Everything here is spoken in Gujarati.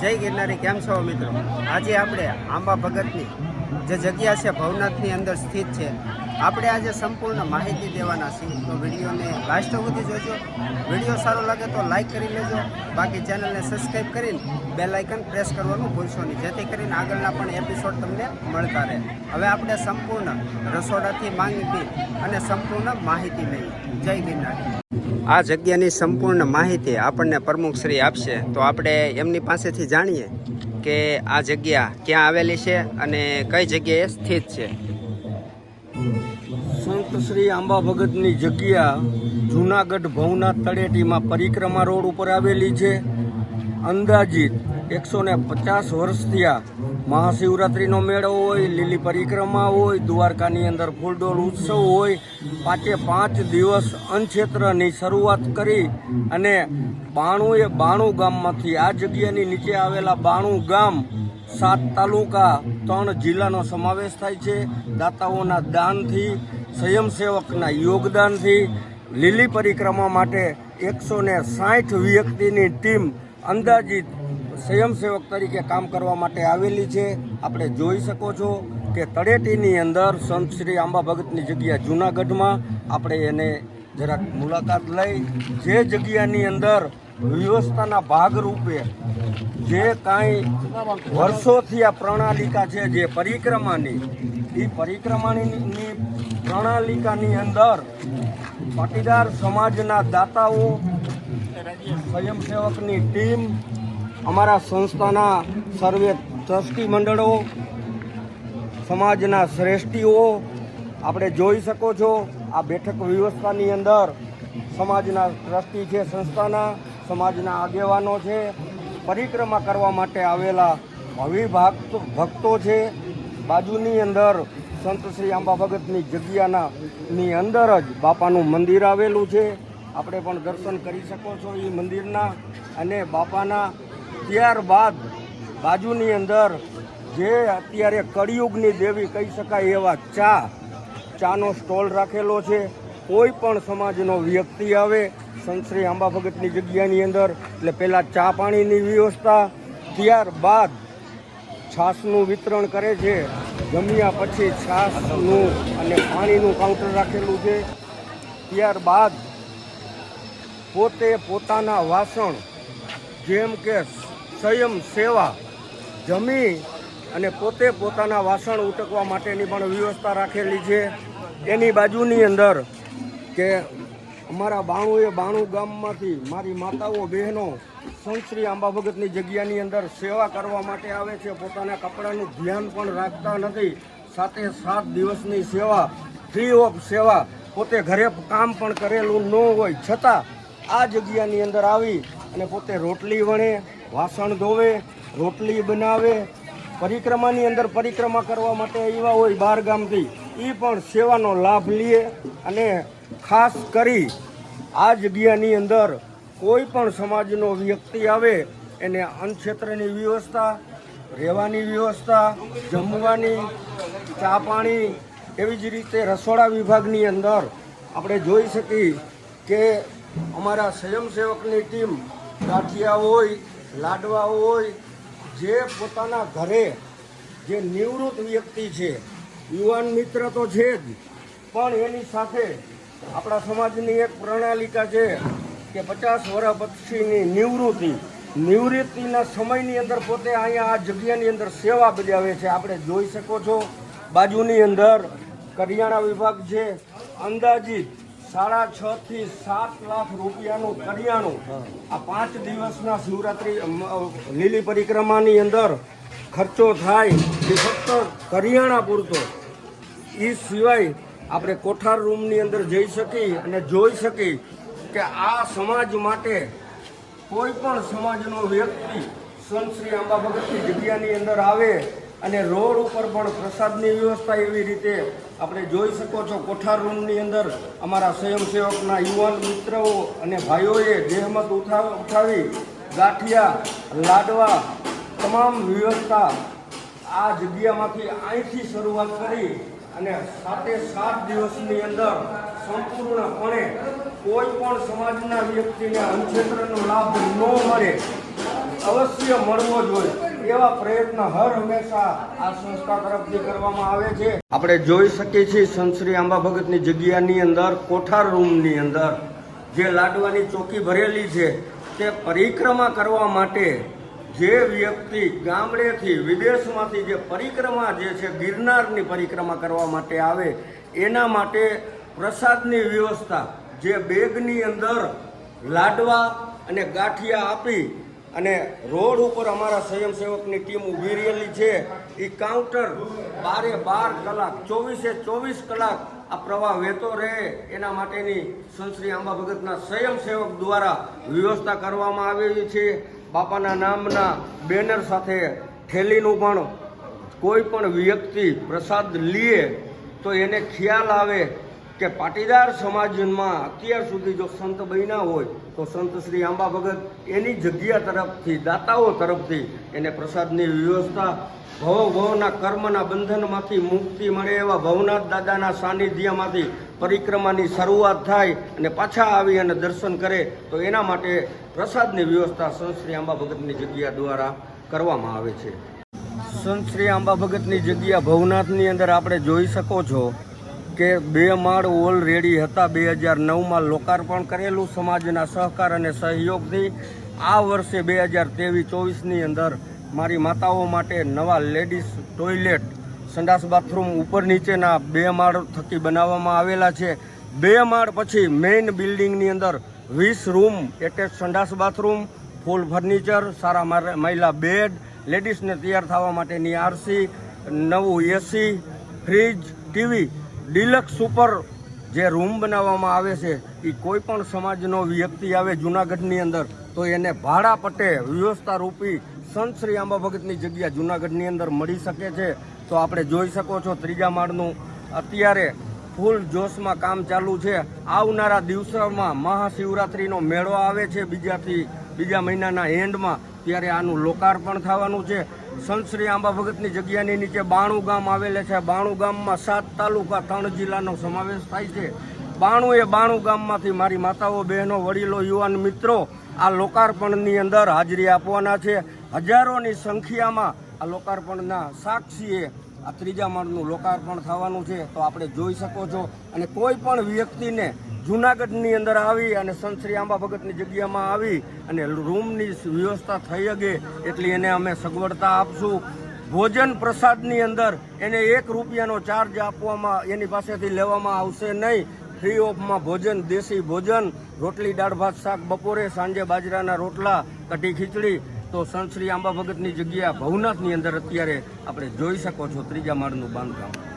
જય ગિરનારી, કેમ છો મિત્રો? આજે આપણે આંબા ભગતની જે જગ્યા છે ભવનાથની અંદર સ્થિત છે. આપણે આજે સંપૂર્ણ માહિતી દેવાના છીએ. તો વિડીયોને લાસ્ટ સુધી જોજો. વીડિયો સારો લાગે તો લાઈક કરી લેજો. બાકી ચેનલને સબસ્ક્રાઈબ કરીને બેલ આઇકન પ્રેસ કરવાનું ભૂલશો નહીં. જેથી કરીને આગળના પણ એપિસોડ તમને મળતા રહે. હવે આપણે સંપૂર્ણ રસોડાથી માંગી અને સંપૂર્ણ માહિતી લઈએ. જય ગિરનારી. આ જગ્યાની સંપૂર્ણ માહિતી આપણને પ્રમુખશ્રી આપશે. તો આપણે એમની પાસેથી જાણીએ કે આ જગ્યા ક્યાં આવેલી છે અને કઈ જગ્યાએ સ્થિત છે. સંત શ્રી આંબા ભગતની જગ્યા જુનાગઢ ભવનાથ તળેટીમાં પરિક્રમા રોડ ઉપર આવેલી છે. અંદાજિત એકસો ને પચાસ વર્ષથી થયા મહાશિવરાત્રિનો મેળો હોય, લીલી પરિક્રમા હોય, દ્વારકાની અંદર ફૂલડોલ ઉત્સવ હોય, પાંચે પાંચ દિવસ અનક્ષેત્રની શરૂઆત કરી અને બાણું એ બાણું ગામમાંથી આ જગ્યાની નીચે આવેલા બાણું ગામ સાત તાલુકા ત્રણ જિલ્લાનો સમાવેશ થાય છે. દાતાઓના દાનથી, સ્વયંસેવકના યોગદાનથી, લીલી પરિક્રમા માટે એકસો ને સાઠ વ્યક્તિની ટીમ અંદાજિત સ્વયંસેવક તરીકે કામ કરવા માટે આવેલી છે. આપણે જોઈ શકો છો કે તળેટીની અંદર સંત શ્રી આંબા ભગતની જગ્યા જૂનાગઢમાં. આપણે એને જરાક મુલાકાત લઈ, જે જગ્યાની અંદર વ્યવસ્થાના ભાગરૂપે જે કાંઈ વર્ષોથી આ પ્રણાલિકા છે, જે પરિક્રમાની એ પરિક્રમાની પ્રણાલિકાની અંદર પાટીદાર સમાજના દાતાઓ, સ્વયંસેવકની ટીમ અમારા સંસ્થાના સર્વે ટ્રસ્ટી મંડળો સમાજના શ્રેષ્ઠીઓ, આપણે જોઈ શકો છો, આ બેઠક વ્યવસ્થાની અંદર સમાજના ટ્રસ્ટી છે સંસ્થાના, સમાજના આગેવાનો છે, પરિક્રમા કરવા માટે આવેલા ભવિ ભક્તો છે. બાજુની અંદર સંત શ્રી આંબા ભગતની જગ્યાના ની અંદર જ બાપાનું મંદિર આવેલું છે. આપણે પણ દર્શન કરી શકો છો એ મંદિરના અને બાપાના ત્યારબાદ બાજુની અંદર જે અત્યારે કળિયુગની દેવી કહી શકાય એવા ચા, ચાનો સ્ટોલ રાખેલો છે. કોઈ પણ સમાજનો વ્યક્તિ આવે સંતશ્રી આંબા ભગતની જગ્યાની અંદર, એટલે પહેલાં ચા પાણીની વ્યવસ્થા, ત્યારબાદ છાશનું વિતરણ કરે છે. જમ્યા પછી છાશનું અને પાણીનું કાઉન્ટર રાખેલું છે. ત્યારબાદ પોતે પોતાના વાસણ, જેમ કે સ્વયં સેવા જમી અને પોતે પોતાના વાસણ ઉટકવા માટેની પણ વ્યવસ્થા રાખેલી છે. એની બાજુની અંદર કે અમારા બાણુએ બાણું ગામમાંથી મારી માતાઓ, બહેનો સંશ્રી આંબા ભગતની જગ્યાની અંદર સેવા કરવા માટે આવે છે. પોતાના કપડાનું ધ્યાન પણ રાખતા નથી. સાથે સાત દિવસની સેવા ફ્રી ઓફ સેવા, પોતે ઘરે કામ પણ કરેલું ન હોય. છતાં આ જગ્યાની અંદર આવી અને પોતે રોટલી વણે વાસણ ધોવે, રોટલી બનાવે, પરિક્રમાની અંદર પરિક્રમા કરવા માટે આવ્યા હોય બહાર ગામથી એ પણ સેવાનો લાભ લે અને ખાસ કરી આ જગ્યાની અંદર કોઈ પણ સમાજનો વ્યક્તિ આવે, એને અન્નક્ષેત્રની વ્યવસ્થા, રહેવાની વ્યવસ્થા, જમવાની, ચા પાણી, એવી જ રીતે રસોડા વિભાગની અંદર આપણે જોઈ શકીએ કે અમારા સ્વયંસેવકની ટીમ ગાંઠિયા હોય લાડવા હોય, જે પોતાના ઘરે જે નિવૃત્ત વ્યક્તિ છે, યુવાન મિત્ર તો છે જ, પણ એની સાથે આપણા સમાજની એક પ્રણાલિકા છે કે પચાસ વર્ષ પછીની નિવૃત્તિ, નિવૃત્તિના સમયની અંદર પોતે અહીંયા આ જગ્યાની અંદર સેવા બજાવે છે. આપણે જોઈ શકો છો, બાજુની અંદર કરિયાણા વિભાગ છે, અંદાજિત સાડા છ થી સાત લાખ રૂપિયાનું કરિયાણું આ પાંચ દિવસના શિવરાત્રિ લીલી પરિક્રમાની અંદર ખર્ચો થાય એ ફક્ત કરિયાણા પૂરતો. એ સિવાય આપણે કોઠાર રૂમની અંદર જઈ શકી અને જોઈ શકી કે આ સમાજ માટે કોઈ પણ સમાજનો વ્યક્તિ સંત શ્રી આંબા ભગતની જગ્યાની અંદર આવે અને રોડ ઉપર પણ પ્રસાદની વ્યવસ્થા એવી રીતે આપણે જોઈ શકો છો, કોઠાર રૂમની અંદર અમારા સ્વયંસેવકના યુવાન મિત્રો અને ભાઈઓએ જહેમત ઉઠાવ, ઉઠાવી ગાંઠિયા, લાડવા, તમામ વ્યવસ્થા આ જગ્યામાંથી અહીંથી શરૂઆત કરી અને સાતે સાત દિવસની અંદર સંપૂર્ણપણે કોઈ પણ સમાજના વ્યક્તિને અનક્ષેત્રનો લાભ ન મળે, અવશ્ય મળવો જોઈએ એવા પ્રયત્ન હર હંમેશા આ સંસ્થા તરફથી કરવામાં આવે છે. આપણે જોઈ શકીએ છીએ સંત શ્રી આંબા ભગતની જગ્યાની અંદર, કોઠાર રૂમની અંદર, જે લાડવાની ચોકી ભરેલી છે, તે પરિક્રમા કરવા માટે જે વ્યક્તિ ગામડેથી વિદેશમાંથી જે પરિક્રમા જે છે, ગિરનારની પરિક્રમા કરવા માટે આવે, એના માટે પ્રસાદની વ્યવસ્થા જે બેગની અંદર લાડવા અને ગાંઠિયા આપી અને રોડ ઉપર અમારા સ્વયંસેવકની ટીમ ઊભી રહેલી છે. એ કાઉન્ટર બારે બાર કલાક, ચોવીસે ચોવીસ કલાક આ પ્રવાહ વહેતો રહે. એના માટેની સંશ્રી આંબા ભગતના સ્વયંસેવક દ્વારા વ્યવસ્થા કરવામાં આવેલી છે. બાપાના નામના બેનર સાથે થેલીનું પણ કોઈ પણ વ્યક્તિ પ્રસાદ લે તો એને ખ્યાલ આવે કે પાટીદાર સમાજમાં અત્યાર સુધી જો સંત બન્યા હોય, તો સંત શ્રી આંબા ભગત એની જગ્યા તરફથી, દાતાઓ તરફથી એને પ્રસાદની વ્યવસ્થા ભવ ભવના કર્મના બંધનમાંથી મુક્તિ મળે એવા ભવનાથ દાદાના સાનિધ્યમાંથી પરિક્રમાની શરૂઆત થાય અને પાછા આવી અને દર્શન કરે, તો એના માટે પ્રસાદની વ્યવસ્થા સંત શ્રી આંબા ભગતની જગ્યા દ્વારા કરવામાં આવે છે. સંત શ્રી આંબા ભગતની જગ્યા ભવનાથની અંદર આપણે જોઈ શકો છો. કે બે માળ ઓલરેડી હતા. બે હજાર નવમાં લોકાર્પણ કરેલું સમાજના સહકાર અને સહયોગથી આ વર્ષે બે હજાર ત્રેવીસ ચોવીસની અંદર મારી માતાઓ માટે નવા લેડીઝ ટોયલેટ, સંડાસ બાથરૂમ ઉપર નીચેના બે માળ થકી બનાવવામાં આવેલા છે. બે માળ પછી મેઇન બિલ્ડિંગની અંદર વીસ રૂમ, એટેચ સંડાસ બાથરૂમ, ફૂલ ફર્નિચર, સારા મહિલા બેડ, લેડીઝને તૈયાર થવા માટેની આરસી, નવું એસી, ફ્રીજ, ટીવી ડિલક્સ ઉપર જે રૂમ બનાવવામાં આવે છે એ કોઈ પણ સમાજનો વ્યક્તિ આવે જુનાગઢની અંદર, તો એને ભાડા પટે વ્યવસ્થા રૂપી સંત શ્રી આંબા ભગતની જગ્યા જુનાગઢની અંદર મળી શકે છે. તો આપણે જોઈ શકો છો ત્રીજા માળનું અત્યારે ફૂલ જોશમાં કામ ચાલુ છે. આવનારા દિવસોમાં મહાશિવરાત્રિનો મેળો આવે છે બીજાથી, બીજા મહિનાના એન્ડમાં. ત્યારે આનું લોકાર્પણ થવાનું છે. સંતશ્રી આંબા ભગતની જગ્યાની નીચે બાણું ગામ આવેલે છે. બાણું ગામમાં સાત તાલુકા, ત્રણ જિલ્લાનો સમાવેશ થાય છે. બાણું એ બાણું ગામમાંથી મારી માતાઓ, બહેનો, વડીલો, યુવાન મિત્રો આ લોકાર્પણની અંદર હાજરી આપવાના છે. હજારોની સંખ્યામાં આ લોકાર્પણના સાક્ષીએ આ ત્રીજા માળનું લોકાર્પણ થવાનું છે. તો આપણે જોઈ શકો છો. અને કોઈ પણ વ્યક્તિને જુનાગઢની અંદર આવી અને સંત આંબા ભગતની જગ્યામાં આવી અને રૂમની વ્યવસ્થા થઈ શકે એટલી એને અમે સગવડતા આપશું. ભોજન પ્રસાદની અંદર એને એક રૂપિયાનો ચાર્જ આપવામાં એની પાસેથી લેવામાં આવશે નહીં. ફ્રી ઓફમાં ભોજન, દેશી ભોજન, રોટલી, દાળ, ભાત, શાક, બપોરે, સાંજે બાજરાના રોટલા, કઢી, ખીચડી. તો સંત આંબા ભગતની જગ્યા ભવનાથની અંદર અત્યારે આપણે જોઈ શકો છો ત્રીજા માળનું બાંધકામ.